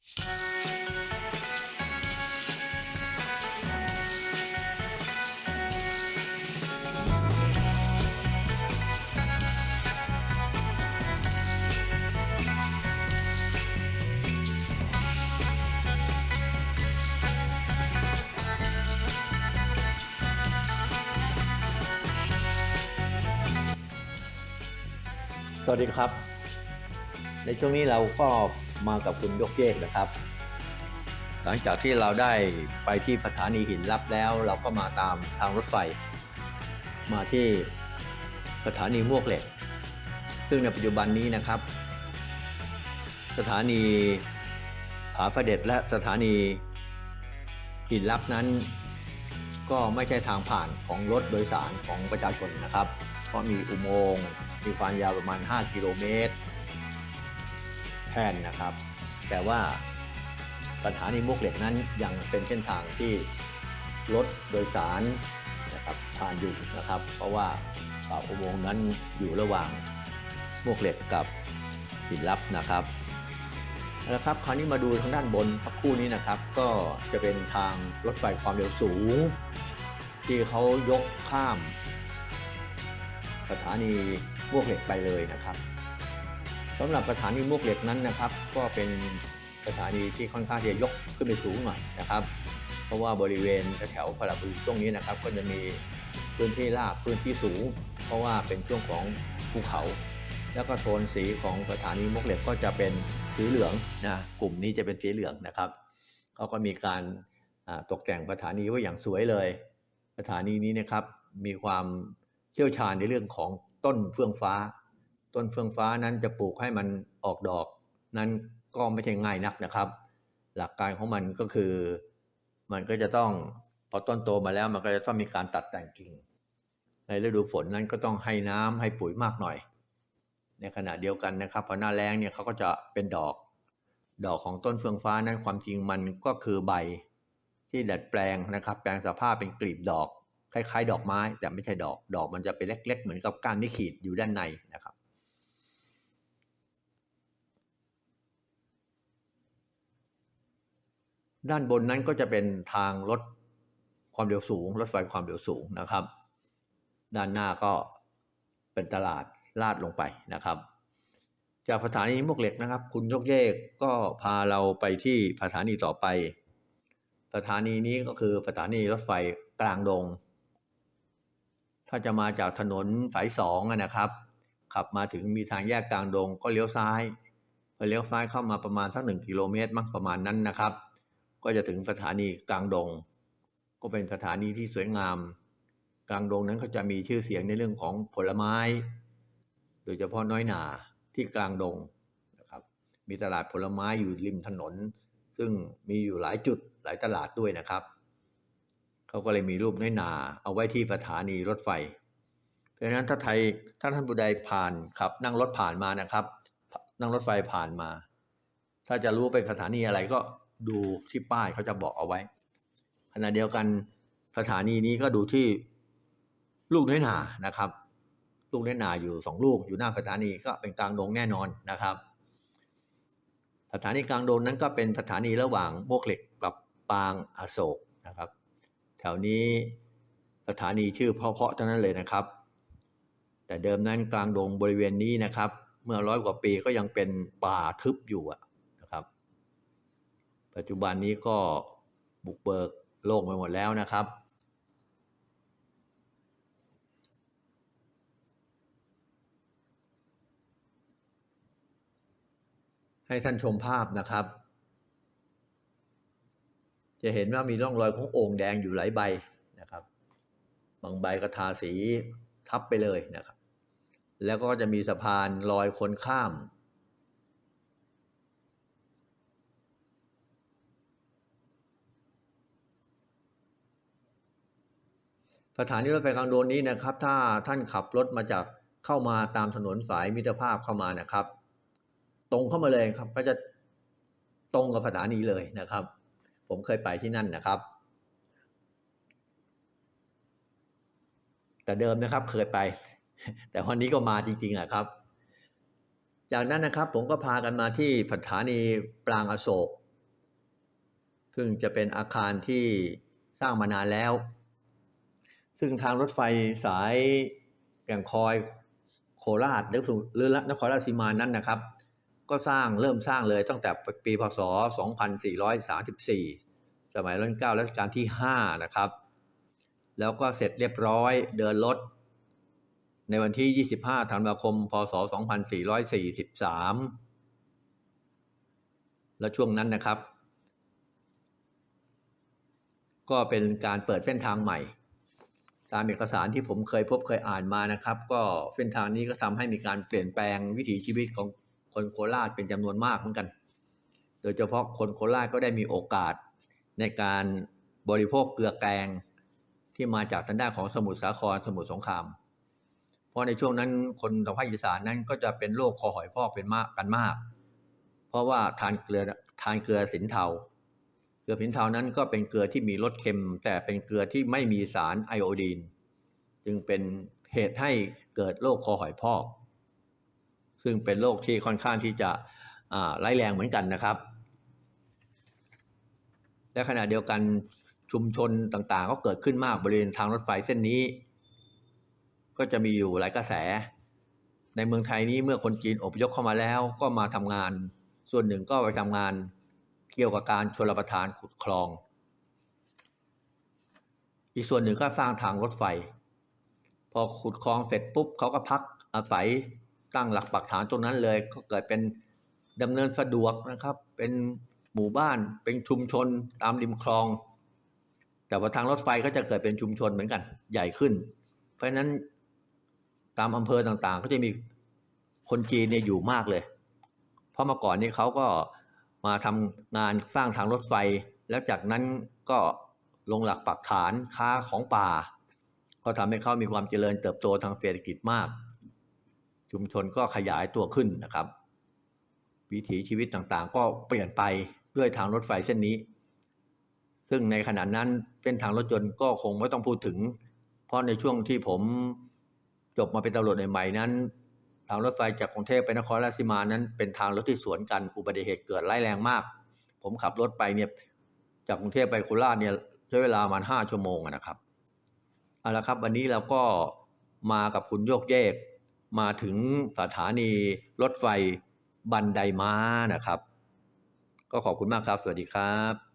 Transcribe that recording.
สวัสดีครับ ในช่วงนี้เราก็ มากับคุณยกเยกนะครับ หลังจากที่เราได้ไปที่สถานีหินลับแล้ว เราก็มาตามทางรถไฟ มาที่สถานีมวกเหล็ก ซึ่งในปัจจุบันนี้นะครับ สถานีผาเด็จและสถานีหินลับนั้น ก็ไม่ใช่ทางผ่านของรถโดยสารของประชาชนนะครับ เพราะมีอุโมงค์มีความยาวประมาณ 5 กิโลเมตร แทนนะครับ แต่ว่าสถานีมุกเหล็กนั้นยังเป็นเส้นทางที่รถโดยสารนะครับผ่านอยู่นะครับ เพราะว่าปากอุโมงค์นั้นอยู่ระหว่างมวกเหล็กกับหินลับนะครับแล้วครับคราวนี้มาดูทางด้านบนสักคู่นี้นะครับ ก็จะเป็นทางรถไฟความเร็วสูง ที่เขายกข้ามสถานีมวกเหล็กไปเลยนะครับ สำหรับสถานีมวกเหล็กนั้นนะครับ ก็เป็นสถานีที่ค่อนข้างจะยกขึ้นไปสูงหน่อยนะครับ เพราะว่าบริเวณแถวพระบุรีช่วงนี้นะครับ ก็จะมีพื้นที่ราบพื้นที่สูง เพราะว่าเป็นช่วงของภูเขา แล้วก็โทนสีของสถานีมวกเหล็กก็จะเป็นสีเหลืองนะกลุ่มนี้จะเป็นสีเหลืองนะครับเขาก็มีการตกแต่งสถานีไว้อย่างสวยเลยสถานีนี้นะครับมีความเชี่ยวชาญในเรื่องของต้นเฟื่องฟ้า ต้นเฟื่องฟ้านั้นจะปลูกให้มันออกดอก นั้นก็ไม่ใช่ง่ายนักนะครับ หลักการของมันก็คือ มันก็จะต้องพอต้นโตมาแล้วมันก็จะต้องมีการตัดแต่งกิ่ง ในฤดูฝนนั้นก็ต้องให้น้ำให้ปุ๋ยมากหน่อย ในขณะเดียวกันนะครับพอหน้าแล้งเนี่ยเขาก็จะเป็นดอก ดอกของต้นเฟื่องฟ้านั้นความจริงมันก็คือใบที่ดัดแปลงนะครับ แปลงสภาพเป็นกลีบดอก คล้ายๆ ดอกไม้ แต่ไม่ใช่ดอก ดอกมันจะเป็นเล็ก ๆ เหมือนกับก้านที่ขีดอยู่ด้านในนะครับ ด้านบนนั้นก็จะเป็นทางรถความเร็วสูง รถไฟความเร็วสูงนะครับ ด้านหน้าก็เป็นตลาดลาดลงไปนะครับ จากสถานีมวกเหล็กนะครับ คุณยกเยกก็พาเราไปที่สถานีต่อไป สถานีนี้ก็คือสถานีรถไฟกลางดง ถ้าจะมาจากถนนสายสองนะครับ ขับมาถึงมีทางแยกกลางดงก็เลี้ยวซ้ายพอเลี้ยวซ้ายเข้ามาประมาณสักหนึ่งกิโลเมตรมั้งประมาณนั้นนะครับ ก็จะถึงสถานีกลางดง ก็เป็นสถานีที่สวยงาม กลางดงนั้นเขาจะมีชื่อเสียงในเรื่องของผลไม้ โดยเฉพาะน้อยหนาที่กลางดงนะครับมีตลาดผลไม้อยู่ริมถนน ซึ่งมีอยู่หลายจุดหลายตลาดด้วยนะครับเขาก็เลยมีรูปน้อยหนาเอาไว้ที่สถานีรถไฟ เพราะฉะนั้นถ้าไทยถ้าท่านผู้ใดผ่านขับ นั่งรถผ่านมานะครับ นั่งรถไฟผ่านมา ถ้าจะรู้ไปสถานีอะไรก็ ดูที่ป้ายเขาจะบอกเอาไว้ ขณะเดียวกันสถานีนี้ก็ดูที่ลูกน้อยหนานะครับ ลูกน้อยหนาอยู่สองลูกอยู่หน้าสถานีก็เป็นกลางดงแน่นอนนะครับ สถานีกลางดงนั้นก็เป็นสถานีระหว่างโมกเหล็กกับปางอโศกนะครับ แถวนี้สถานีชื่อเพาะๆเท่านั้นเลยนะครับ แต่เดิมนั้นกลางดงบริเวณนี้นะครับ เมื่อร้อยกว่าปีก็ยังเป็นป่าทึบอยู่อะ ปัจจุบันนี้ก็บุกเบิกโล่งไปหมดแล้วนะครับ ให้ท่านชมภาพนะครับ จะเห็นว่ามีร่องรอยของโอ่งแดงอยู่หลายใบนะครับ บางใบก็ทาสีทับไปเลยนะครับ แล้วก็จะมีสะพานลอยคนข้าม สถานีรถไฟกลางดงนี้นะครับ ถ้าท่านขับรถมาจากเข้ามาตามถนนสายมิตรภาพเข้ามานะครับ ตรงเข้ามาเลยครับ ก็จะตรงกับสถานีเลยนะครับ ผมเคยไปที่นั่นนะครับ แต่เดิมนะครับเคยไป แต่วันนี้ก็มาจริง ๆอะครับ จากนั้นนะครับผมก็พากันมาที่สถานีปรางอโศกซึ่งจะเป็นอาคารที่สร้างมานานแล้ว ซึ่งทางรถไฟสายแก่งคอยโคราชหรือสุหรือนครราชสีมานั้นนะครับ ก็สร้างเริ่มสร้างเลยตั้งแต่ปีพศ 2434 สมัยรัชกาลรัชกาลที่ 5 นะครับ แล้วก็เสร็จเรียบร้อยเดินรถในวันที่ 25 ธันวาคม พศ 2443 แล้วช่วงนั้นนะครับ ก็เป็นการเปิดเส้นทางใหม่ ตามเอกสารที่ผมเคยพบเคยอ่านมานะครับ ก็เส้นทางนี้ก็ทำให้มีการเปลี่ยนแปลงวิถีชีวิตของคนโคราชเป็นจำนวนมากเหมือนกัน โดยเฉพาะคนโคราชก็ได้มีโอกาสในการบริโภคเกลือแกงที่มาจากทางด้านของสมุทรสาครสมุทรสงคราม เพราะในช่วงนั้นคนทางภาคอีสานนั้นก็จะเป็นโรคคอหอยพอกเป็นมากกันมาก เพราะว่าทานเกลือทานเกลือสินเทา ลือสินเทานั้นก็เป็นเกลือที่มีรสเค็ม แต่เป็นเกลือที่ไม่มีสารไอโอดีน จึงเป็นเหตุให้เกิดโรคคอหอยพอก ซึ่งเป็นโรคที่ค่อนข้างที่จะร้ายแรงเหมือนกันนะครับ และขณะเดียวกันชุมชนต่างๆ ก็เกิดขึ้นมากบริเวณทางรถไฟเส้นนี้ ก็จะมีอยู่หลายกระแส ในเมืองไทยนี้เมื่อคนจีนอพยพเข้ามาแล้วก็มาทำงาน ส่วนหนึ่งก็ไปทำงาน เกี่ยวกับการชลประทานขุดคลอง อีกส่วนหนึ่งก็สร้างทางรถไฟ พอขุดคลองเสร็จปุ๊บเขาก็พักอาศัยตั้งหลักปักฐานตรงนั้นเลยก็เกิดเป็นดำเนินสะดวกนะครับ เป็นหมู่บ้านเป็นชุมชนตามริมคลอง แต่ว่าทางรถไฟก็จะเกิดเป็นชุมชนเหมือนกันใหญ่ขึ้น เพราะฉะนั้นตามอำเภอต่างๆ ก็จะมีคนจีนเนี่ยอยู่มากเลย เพราะเมื่อก่อนนี้เขาก็ มาทำงานสร้างทางรถไฟ แล้วจากนั้นก็ลงหลักปักฐานค้าของป่า ก็ทำให้เขามีความเจริญเติบโตทางเศรษฐกิจมาก ชุมชนก็ขยายตัวขึ้นนะครับ วิถีชีวิตต่างๆ ก็เปลี่ยนไปด้วยทางรถไฟเส้นนี้ ซึ่งในขณะนั้นเส้นทางรถยนต์ก็คงไม่ต้องพูดถึง เพราะในช่วงที่ผมจบมาเป็นตำรวจใหม่ๆนั้น ทางรถไฟจากกรุงเทพไปนครราชสีมานั้นเป็นทางรถที่สวนกันอุบัติเหตุเกิดร้ายแรงมาก ผมขับรถไปเนี่ยจากกรุงเทพไปโคราชเนี่ยใช้เวลาประมาณห้าชั่วโมงนะครับเอาละครับ วันนี้เราก็มากับคุณโยกเยก มาถึงสถานีรถไฟบันไดม้านะครับ ก็ขอบคุณมากครับ สวัสดีครับ